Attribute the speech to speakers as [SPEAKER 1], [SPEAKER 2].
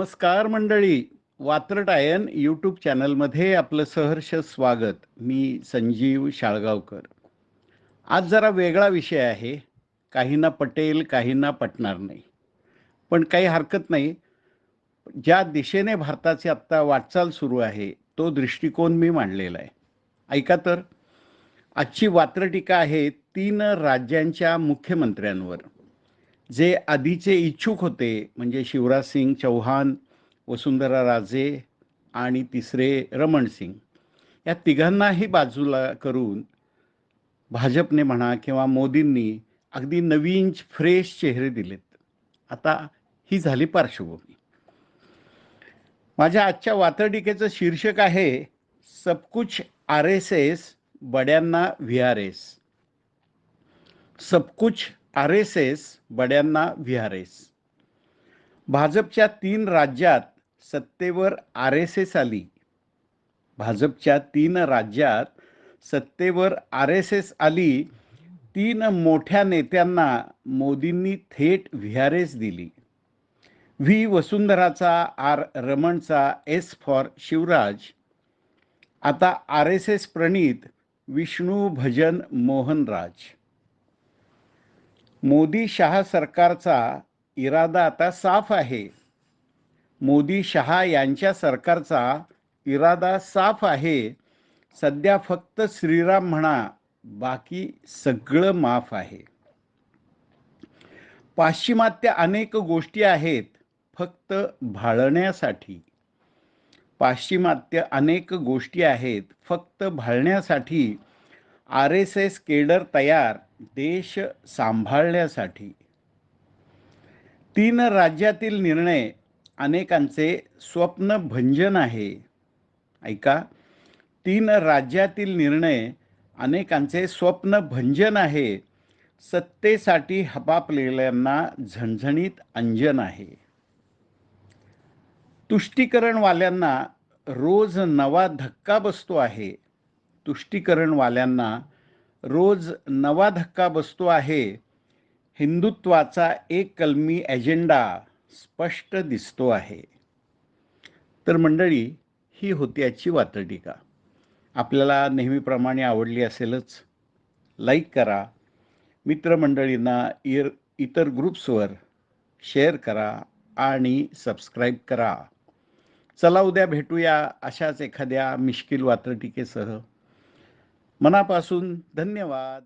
[SPEAKER 1] नमस्कार मंडळी. वात्रटायन यूट्यूब चॅनलमध्ये आपलं सहर्ष स्वागत. मी संजीव शाळगावकर. आज जरा वेगळा विषय आहे. काहींना पटेल काहींना पटणार नाही. पण काही हरकत नाही. ज्या दिशेने भारताची आत्ता वाटचाल सुरू आहे तो दृष्टिकोन मी मांडलेला आहे. ऐका तर. आजची वात्रटीका आहे तीन राज्यांच्या मुख्यमंत्र्यांवर. जे आधीचे इच्छुक होते म्हणजे शिवराज सिंग चौहान वसुंधरा राजे आणि तिसरे रमण सिंग या तिघांनाही बाजूला करून भाजपने म्हणा किंवा मोदींनी अगदी नवीन फ्रेश चेहरे दिलेत. आता ही झाली पार्श्वभूमी. माझ्या आजच्या वातरटिकेचं शीर्षक आहे सबकुछ आर एस एस बड्यांना व्ही आर एस. सबकुछ आर एस एस बड्यांना व्ही आर एस. भाजपच्या तीन राज्यात सत्तेवर आर एस एस आली. भाजपच्या तीन राज्यात सत्तेवर आर एस एस आली. तीन मोठ्या नेत्यांना मोदींनी थेट व्ही आर एस दिली. व्ही वसुंधराचा आर रमणचा एस फॉर शिवराज. आता आर एस एस प्रणीत विष्णू भजन मोहनराज. मोदी शहा सरकारचा इरादा आता साफ आहे. मोदी शहा यांच्या सरकारचा इरादा साफ आहे. सध्या फक्त श्रीराम म्हणा बाकी सगळं माफ आहे. पाश्चिमात्य अनेक गोष्टी आहेत फक्त भाळण्यासाठी. पाश्चिमात्य अनेक गोष्टी आहेत फक्त भाळण्यासाठी आर एस एस केडर तयार देश सांभाळण्यासाठी. तीन राज्यातील निर्णय अनेकांचे स्वप्न भंजन आहे. ऐका तीन राज्यातील निर्णय अनेकांचे स्वप्न भंजन आहे. सत्तेसाठी हपापलेल्यांना झणझणीत अंजन आहे. तुष्टीकरणवाल्यांना रोज नवा धक्का बसतो आहे. तुष्टीकरणवाल्यांना रोज नवा धक्का बसतो आहे हिंदुत्वाचा एक कलमी एजेंडा स्पष्ट दिसतो आहे. तर मंडळी ही होती आजची वात्रटिका. आपल्याला नेहमीप्रमाणे आवडली असेलच लाईक करा. मित्रमंडळींना इर इतर ग्रुप्सवर शेअर करा आणि सबस्क्राईब करा. चला उद्या भेटूया अशाच एखाद्या मिश्किल वात्रटिकेसह. मनापासून धन्यवाद.